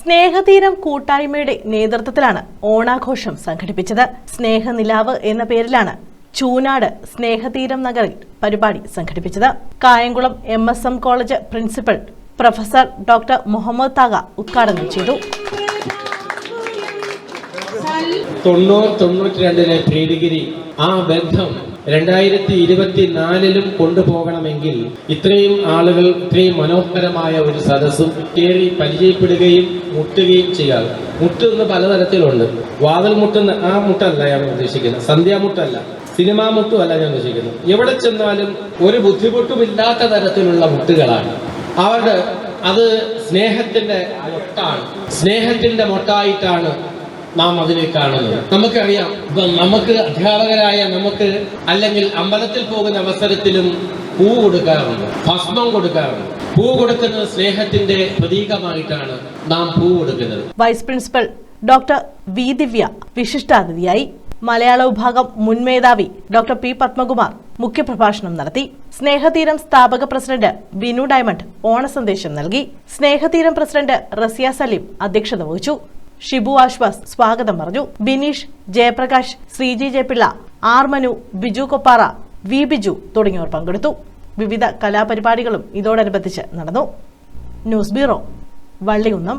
സ്നേഹതീരം കൂട്ടായ്മയുടെ നേതൃത്വത്തിലാണ് ഓണാഘോഷം സംഘടിപ്പിച്ചത്. സ്നേഹനിലാവ് എന്ന പേരിലാണ് ചൂനാട് സ്നേഹതീരം നഗറിൽ പരിപാടി സംഘടിപ്പിച്ചത്. Kayamkulam M S M college principal professor doctor Muhammad താഗ ഉദ്ഘാടനം ചെയ്തു. തൊണ്ണൂറ് തൊണ്ണൂറ്റി രണ്ടിലെ ആ ബന്ധം രണ്ടായിരത്തി ഇരുപത്തിനാലിലും കൊണ്ടുപോകണമെങ്കിൽ ഇത്രയും ആളുകൾ ഇത്രയും മനോഹരമായ ഒരു സദസ്സും കയറി പരിചയപ്പെടുകയും മുട്ടുകയും ചെയ്യാതെ മുട്ടുന്ന പലതരത്തിലുണ്ട്. വാതിൽ മുട്ടുന്ന ആ മുട്ടല്ല ഞാൻ ഉദ്ദേശിക്കുന്നത്. സന്ധ്യാമുട്ടല്ല. സിനിമാ മുട്ടും അല്ല ഞാൻ ഉദ്ദേശിക്കുന്നത്. എവിടെ ചെന്നാലും ഒരു ബുദ്ധിമുട്ടുമില്ലാത്ത തരത്തിലുള്ള മുട്ടുകളാണ്. അവരുടെ അത് സ്നേഹത്തിന്റെ മൊട്ടാണ് സ്നേഹത്തിന്റെ മൊട്ടായിട്ടാണ് നാം അതിനെ കാണുന്നത്. നമുക്കറിയാം ഇപ്പം നമുക്ക് അധ്യാപകരായ നമുക്ക് അല്ലെങ്കിൽ അമ്പലത്തിൽ പോകുന്ന അവസരത്തിലും പൂ കൊടുക്കാറുണ്ട് ഭസ്മം കൊടുക്കാറുണ്ട്. പൂ കൊടുക്കുന്നത് സ്നേഹത്തിന്റെ പ്രതീകമായിട്ടാണ് നാം പൂ കൊടുക്കുന്നത്. Vice principal doctor V Divya വിശിഷ്ടാതിഥിയായി മലയാള വിഭാഗം മുൻ മേധാവി ഡോക്ടർ പി പത്മകുമാർ മുഖ്യപ്രഭാഷണം നടത്തി. സ്നേഹതീരം സ്ഥാപക പ്രസിഡന്റ് വിനു ഡയമണ്ട് ഓണസന്ദേശം നൽകി. സ്നേഹതീരം പ്രസിഡന്റ് റസിയ സലീം അധ്യക്ഷത വഹിച്ചു. ഷിബു ആശ്വാസ് സ്വാഗതം പറഞ്ഞു. ബിനീഷ് ജയപ്രകാശ് ശ്രീജി ജയപിള്ള ആർമനു ബിജു കൊപ്പാറ വി ബിജു തുടങ്ങിയവർ പങ്കെടുത്തു. വിവിധ കലാപരിപാടികളും ഇതോടനുബന്ധിച്ച് നടന്നു. News bureau Vallikunnam.